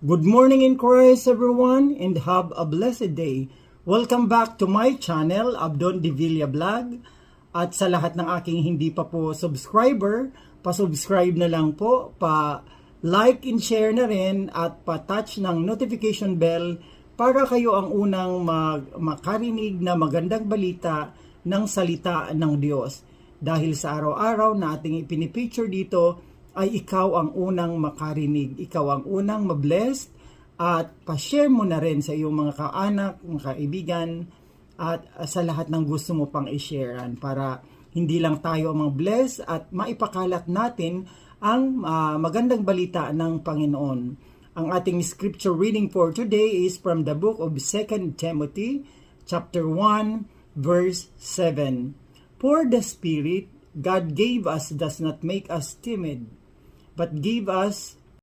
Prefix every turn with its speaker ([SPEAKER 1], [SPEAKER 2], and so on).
[SPEAKER 1] Good morning in Christ everyone and have a blessed day. Welcome back to my channel, Abdon Divilla Vlog. At sa lahat ng aking hindi pa po subscriber, pa-subscribe na lang po, pa-like and share na rin at pa-touch ng notification bell para kayo ang unang mag- makarinig na magandang balita ng salita ng Diyos. Dahil sa araw-araw na ating ipinipicture dito, ay ikaw ang unang makarinig, ikaw ang unang mablessed at pa-share mo na rin sa iyong mga kaanak, mga kaibigan at sa lahat ng gusto mo pang i-sharean para hindi lang tayo ang mga bless at maipakalat natin ang uh, magandang balita ng Panginoon. Ang ating scripture reading for today is from the book of 2 Timothy chapter 1 verse 7. For the Spirit God gave us does not make us timid, but give us